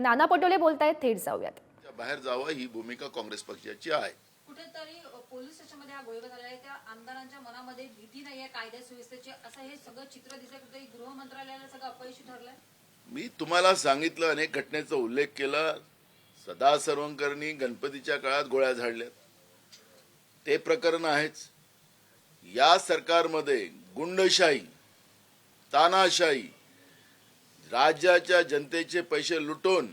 नाना पटोले बोलतायत थेट जाऊयात. बाहेर जावं ही भूमिका काँग्रेस पक्षाची आहे. कुठेतरी पोलीस स्टेशनमध्ये हा गोळीबार झालेला आहे. त्या आमदारांच्या मनामध्ये भीती नाहीये कायदा सुव्यवस्थेची. असं हे सगळं चित्र दिसत कुठेतरी गृह मंत्रालयाला सगळं अपयशी ठरलंय. मी तुम्हाला सांगितलं अनेक घटनेचा उल्लेख केला. सदा सर्वंकरणी गणपतीच्या काळात गोळ्या झाडल्यात. ते प्रकरण आहेच. या सरकारमध्ये गुंडशाही तानाशाही राज्याच्या जनतेचे पैसे लुटून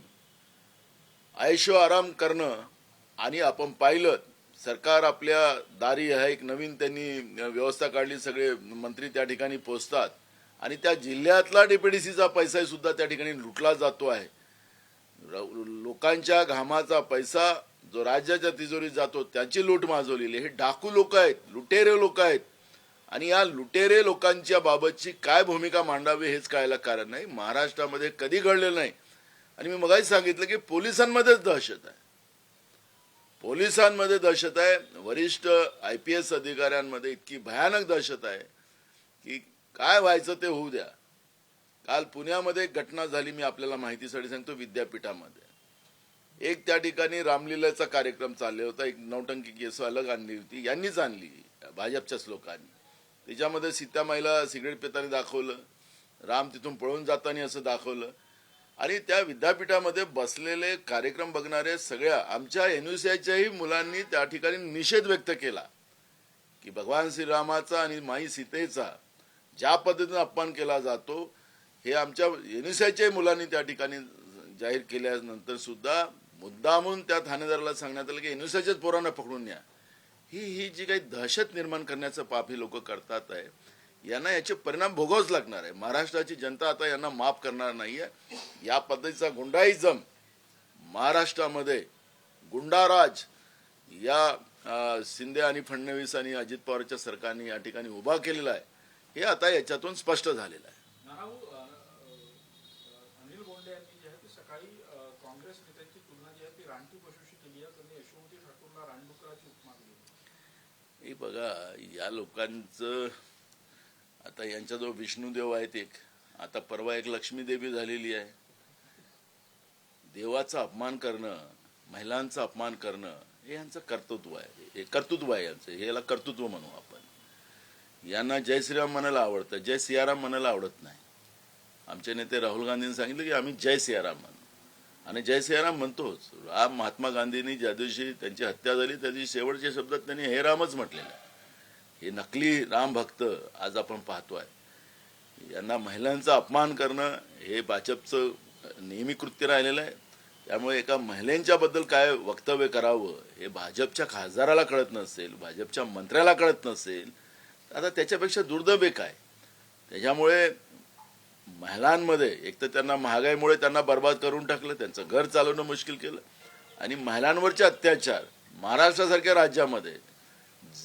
ऐशो आराम करणं आणि आपण पाहिलं सरकार आपल्या दारी आहे एक नवीन त्यांनी व्यवस्था काढली सगळे मंत्री त्या ठिकाणी पोहोचतात. आणि त्या जिल्ह्यातला डीपीडीसीचा पैसा सुद्धा त्या ठिकाणी लुटला जातो आहे. लोकांच्या घामाचा पैसा जो राज्याच्या तिजोरीत जातो त्याची लूट माजवलेली हे डाकू लोक आहेत लुटेरे लोक आहेत. आणि या लुटेरे लोकांच्या बाबतची काय भूमिका मांडावी हेच कळायला कारण नाही. महाराष्ट्रामध्ये कधी घडलेलं नाही. आणि मी मगाही सांगितलं की पोलिसांमध्येच दहशत आहे. पोलिसांमध्ये दहशत आहे. वरिष्ठ आय पी एस अधिकाऱ्यांमध्ये इतकी भयानक दहशत आहे की काय व्हायचं ते होऊ द्या. काल पुण्यामध्ये एक घटना झाली मी आपल्याला माहितीसाठी सांगतो विद्यापीठामध्ये. एक त्या ठिकाणी रामलीलाचा कार्यक्रम चालले होता. एक नौटंकी केस अलग आणली होती. यांनीच आणली. भाजपच्याच लोकांनी. त्याच्यामध्ये सीतामाईला सिगरेट पिताने दाखवलं. राम तिथून पळून जाताना असं दाखवलं. आणि त्या विद्यापीठामध्ये बसलेले कार्यक्रम बघणारे सगळ्या आमच्या एनयुसीआयच्याही मुलांनी त्या ठिकाणी निषेध व्यक्त केला. की भगवान श्रीरामाचा आणि माई सीतेचा ज्या पद्धतीने अपमान केला जातो हे आमच्या एनएसआयच्याही मुलांनी त्या ठिकाणी जाहीर केल्यानंतर सुद्धा मुद्दामून त्या ठाणेदाराला सांगण्यात आलं की एनएसआयच्याच पोरांना पकडून न्या. ही ही जी काही दहशत निर्माण करण्याचं पाप ही लोक करतात आहे यांना याचे परिणाम भोगावच लागणार आहे. महाराष्ट्राची जनता आता यांना माफ करणार नाहीये. या पद्धतीचा गुंडाईजम महाराष्ट्रामध्ये गुंडाराज या शिंदे आणि फडणवीस आणि अजित पवारच्या सरकारने या ठिकाणी उभा केलेला आहे हे आता याच्यातून स्पष्ट झालेलं आहे. सकाळी काँग्रेस नेत्यांची तुलना जी आहे ती रानटी पशुशी केली आहे. त्यांनी यशोमती ठाकूरला रानडुकराची हे बघा या लोकांचं आता यांच्याजवळ विष्णुदेव आहेत एक. आता परवा एक लक्ष्मी देवी झालेली आहे. देवाचा अपमान करणं महिलांचा अपमान करणं हे यांचं कर्तृत्व आहे. हे कर्तृत्व आहे यांचं. हे याला कर्तृत्व म्हणू आपण. यांना जय श्रीराम म्हणायला आवडतं. जय सियाराम म्हणायला आवडत नाही. आमचे नेते राहुल गांधींनी सांगितलं की आम्ही जय सियाराम म्हणू आणि जय सियाराम म्हणतोच राम महात्मा गांधींनी ज्या दिवशी त्यांची हत्या झाली त्या दिवशी शेवटच्या शब्दात त्यांनी हे रामच म्हटलेलं आहे. हे नकली राम भक्त आज आपण पाहतोय. यांना महिलांचा अपमान करणं हे भाजपचं नेहमी कृत्य राहिलेलं आहे. त्यामुळे एका महिलांच्या बद्दल काय वक्तव्य करावं हे भाजपच्या खासदाराला कळत नसेल भाजपच्या मंत्र्याला कळत नसेल. आता त्याच्यापेक्षा दुर्दैव काय त्याच्यामुळे महिलांमध्ये एक तर त्यांना महागाईमुळे त्यांना बर्बाद करून टाकलं त्यांचं घर चालवणं मुश्किल केलं. आणि महिलांवरचे अत्याचार महाराष्ट्रासारख्या राज्यामध्ये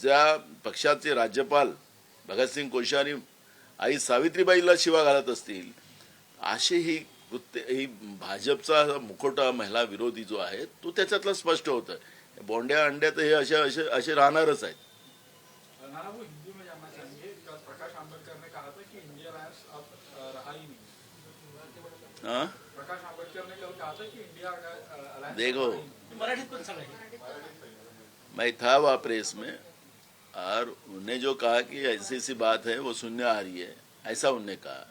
ज्या पक्षाचे राज्यपाल भगतसिंग कोश्यारी आई सावित्रीबाईला शिवा घालत असतील अशी ही कृत्य ही भाजपचा मुखोटा महिला विरोधी जो आहे तो त्याच्यातला स्पष्ट होतं. बोंड्या अंड्यात हे असे असे असे राहणारच आहेत. हिंदी में जानना चाहेंगे प्रकाश आंबेडकर ने कहा था कि इंडिया हाँ? प्रकाश आंबेडकर ने कल कहा था कि इंडिया अलायंस देखो मैं था वहाँ प्रेस में और उन्होंने जो कहा कि ऐसी ऐसी बात है वो सुनने आ रही है ऐसा उनने कहा।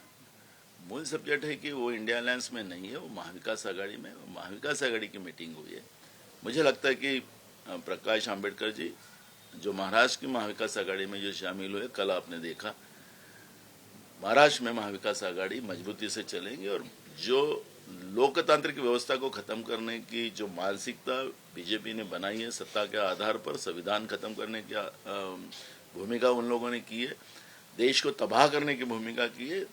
मूल सब्जेक्ट है कि वो इंडिया अलायंस में नहीं है वो महाविकास आघाड़ी में महाविकास आघाड़ी की मीटिंग हुई है। मुझे लगता है कि प्रकाश आंबेडकर जी जो महाराष्ट्र की महाविकास आघाड़ी में जो शामिल हुए कल आपने देखा महाराष्ट्र में महाविकास आघाड़ी मजबूती से चलेंगे और जो लोकतांत्रिक व्यवस्था को खत्म करने की जो मानसिकता बीजेपी ने बनाई है, सत्ता के आधार पर संविधान खत्म करने की भूमिका उन लोगों ने की है, देश को तबाह करने की भूमिका की है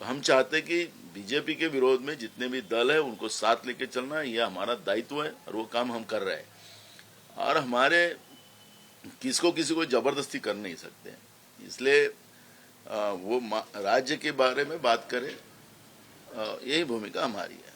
तो हम चाहते कि बीजेपी के विरोध में जितने भी दल है, उनको साथ लेके चलना, ये हमारा दायित्व है और वो काम हम कर रहे हैं। और हमारे किसको किसी को ज़बरदस्ती कर नहीं सकते इसलिए वो राज्य के बारे में बात करें यही भूमिका हमारी है।